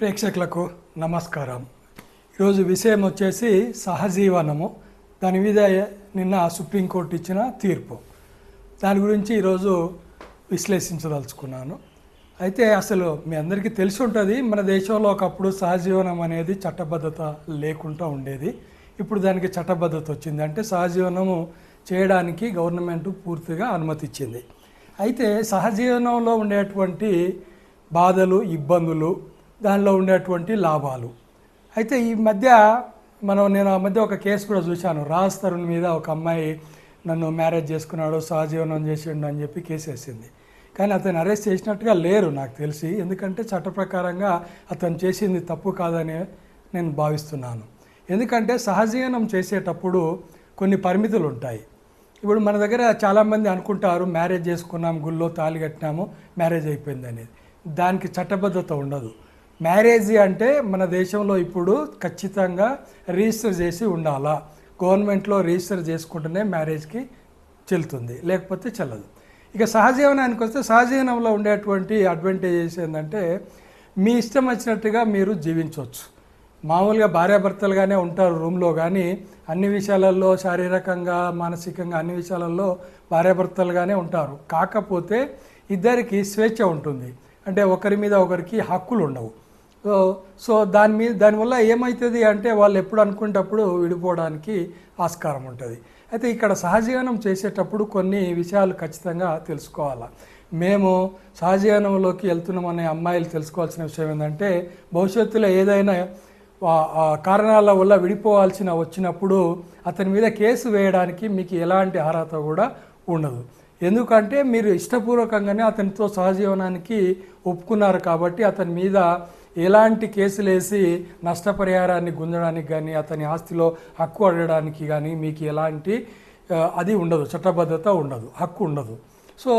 ప్రేక్షకులకు నమస్కారం. ఈరోజు విషయం వచ్చేసి సహజీవనము. దాని మీద నిన్న సుప్రీంకోర్టు ఇచ్చిన తీర్పు. దాని గురించి ఈరోజు విశ్లేషించదలుచుకున్నాను. అయితే అసలు మీ అందరికీ తెలిసి ఉంటుంది మన దేశంలో ఒకప్పుడు సహజీవనం అనేది చట్టబద్ధత లేకుండా ఉండేది. ఇప్పుడు దానికి చట్టబద్ధత వచ్చింది. అంటే సహజీవనము చేయడానికి గవర్నమెంట్ పూర్తిగా అనుమతిచ్చింది. అయితే సహజీవనంలో ఉండేటువంటి బాధలు ఇబ్బందులు దానిలో ఉండేటువంటి లాభాలు. అయితే ఈ మధ్య మనం నేను ఆ మధ్య ఒక కేసు కూడా చూశాను. రాజ్ తరుణ్ మీద ఒక అమ్మాయి నన్ను మ్యారేజ్ చేసుకున్నాడు సహజీవనం చేసిండు అని చెప్పి కేసు వేసింది. కానీ అతను అరెస్ట్ చేసినట్టుగా లేరు నాకు తెలిసి. ఎందుకంటే చట్ట ప్రకారంగా అతను చేసింది తప్పు కాదని నేను భావిస్తున్నాను. ఎందుకంటే సహజీవనం చేసేటప్పుడు కొన్ని పరిమితులు ఉంటాయి. ఇప్పుడు మన దగ్గర చాలామంది అనుకుంటారు మ్యారేజ్ చేసుకున్నాం గుళ్ళో తాళి కట్టినాము మ్యారేజ్ అయిపోయింది అనేది. దానికి చట్టబద్ధత ఉండదు. మ్యారేజ్ అంటే మన దేశంలో ఇప్పుడు ఖచ్చితంగా రిజిస్టర్ చేసి ఉండాలా? గవర్నమెంట్లో రిజిస్టర్ చేసుకుంటేనే మ్యారేజ్కి చెల్లుతుంది లేకపోతే చెల్లదు. ఇక సహజీవనానికి వస్తే సహజీవనంలో ఉండేటువంటి అడ్వాంటేజెస్ ఏంటంటే మీ ఇష్టం వచ్చినట్టుగా మీరు జీవించవచ్చు. మామూలుగా భార్యాభర్తలుగానే ఉంటారు రూమ్లో కానీ అన్ని విషయాలలో శారీరకంగా మానసికంగా అన్ని విషయాలలో భార్యాభర్తలుగానే ఉంటారు. కాకపోతే ఇద్దరికి స్వేచ్ఛ ఉంటుంది. అంటే ఒకరి మీద ఒకరికి హక్కులు ఉండవు. సో దాని మీద దానివల్ల ఏమవుతుంది అంటే వాళ్ళు ఎప్పుడు అనుకునేటప్పుడు విడిపోవడానికి ఆస్కారం ఉంటుంది. అయితే ఇక్కడ సహజీవనం చేసేటప్పుడు కొన్ని విషయాలు ఖచ్చితంగా తెలుసుకోవాలి. మేము సహజీవనంలోకి వెళ్తున్నామనే అమ్మాయిలు తెలుసుకోవాల్సిన విషయం ఏంటంటే భవిష్యత్తులో ఏదైనా ఆ- కారణాల వల్ల విడిపోవాల్సిన వచ్చినప్పుడు అతని మీద కేసు వేయడానికి మీకు ఎలాంటి అర్హత కూడా ఉండదు. ఎందుకంటే మీరు ఇష్టపూర్వకంగానే అతనితో సహజీవనానికి ఒప్పుకున్నారు కాబట్టి అతని మీద ఎలాంటి కేసులు వేసి నష్టపరిహారాన్ని గుంజడానికి కానీ అతని ఆస్తిలో హక్కు అడగడానికి కానీ మీకు ఎలాంటి అది ఉండదు. చట్టబద్ధత ఉండదు. హక్కు ఉండదు. సో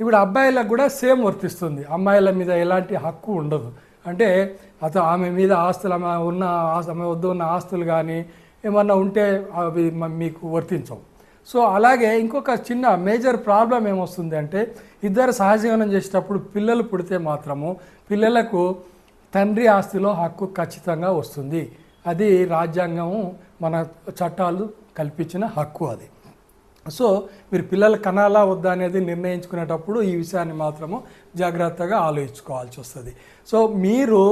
ఇప్పుడు అబ్బాయిలకు కూడా సేమ్ వర్తిస్తుంది. అమ్మాయిల మీద ఎలాంటి హక్కు ఉండదు. అంటే అత ఆమె మీద ఆస్తులు ఆమె ఉన్న ఆమె వద్ద ఉన్న ఆస్తులు కానీ ఏమన్నా ఉంటే అవి మీకు వర్తించవు. సో అలాగే ఇంకొక చిన్న మేజర్ ప్రాబ్లం ఏమొస్తుంది అంటే ఇద్దరు సహజీవనం చేసేటప్పుడు పిల్లలు పుడితే మాత్రము పిల్లలకు తండ్రి ఆస్తిలో హక్కు ఖచ్చితంగా వస్తుంది. అది రాజ్యాంగం మన చట్టాలు కల్పించిన హక్కు అది. సో మీరు పిల్లలు కనాలా వద్దా అనేది నిర్ణయించుకునేటప్పుడు ఈ విషయాన్ని మాత్రము జాగ్రత్తగా ఆలోచించుకోవాల్సి వస్తుంది. సో మీరు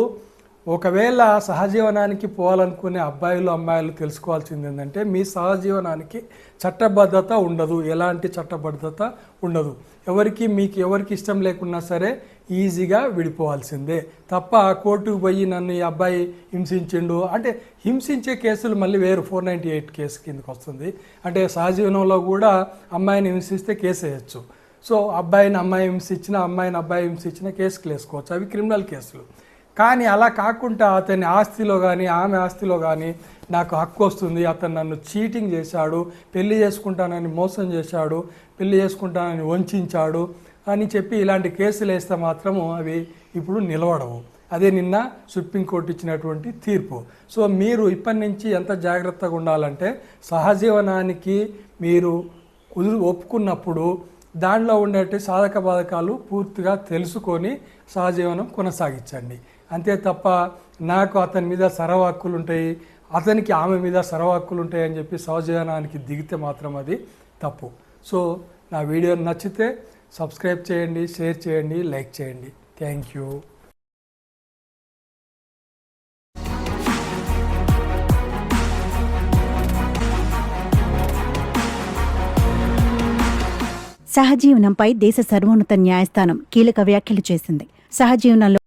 ఒకవేళ సహజీవనానికి పోవాలనుకునే అబ్బాయిలు అమ్మాయిలు తెలుసుకోవాల్సింది ఏంటంటే మీ సహజీవనానికి చట్టబద్ధత ఉండదు. ఎలాంటి చట్టబద్ధత ఉండదు. ఎవరికి మీకు ఎవరికి ఇష్టం లేకున్నా సరే ఈజీగా విడిపోవాల్సిందే. తప్ప కోర్టుకు పోయి నన్ను ఈ అబ్బాయి హింసించిండు అంటే హింసించే కేసులు మళ్ళీ వేరు. ఫోర్ నైంటీ ఎయిట్ కేసు కిందకి వస్తుంది. అంటే సహజీవనంలో కూడా అమ్మాయిని హింసిస్తే కేసు వేయచ్చు. సో అబ్బాయిని అమ్మాయి హింసించిన అమ్మాయిని అబ్బాయి హింసించిన కేసులు వేసుకోవచ్చు. అవి క్రిమినల్ కేసులు. కానీ అలా కాకుండా అతని ఆస్తిలో కానీ ఆమె ఆస్తిలో కానీ నాకు హక్కు వస్తుంది. అతను నన్ను చీటింగ్ చేశాడు పెళ్ళి చేసుకుంటానని మోసం చేశాడు పెళ్ళి చేసుకుంటానని వంచాడు అని చెప్పి ఇలాంటి కేసులు వేస్తే మాత్రము అవి ఇప్పుడు నిలవడవు అదే నిన్న సుప్రీంకోర్టు ఇచ్చినటువంటి తీర్పు. సో మీరు ఇప్పటి నుంచి ఎంత జాగ్రత్తగా ఉండాలంటే సహజీవనానికి మీరు కుదురు ఒప్పుకున్నప్పుడు దానిలో ఉండేటి సాధక బాధకాలు పూర్తిగా తెలుసుకొని సహజీవనం కొనసాగించండి. అంతే తప్ప నాకు అతని మీద సరవాక్కులు ఉంటాయి అతనికి ఆమె మీద సరవాక్కులు ఉంటాయి అని చెప్పి సహజీవనానికి దిగితే మాత్రం అది తప్పు. సో నా వీడియో నచ్చితే సబ్స్క్రైబ్ చేయండి షేర్ చేయండి లైక్ చేయండి. Thank you. సహజీవనంపై దేశ సర్వోన్నత న్యాయస్థానం కీలక వ్యాఖ్యలు చేసింది. సహజీవనంలో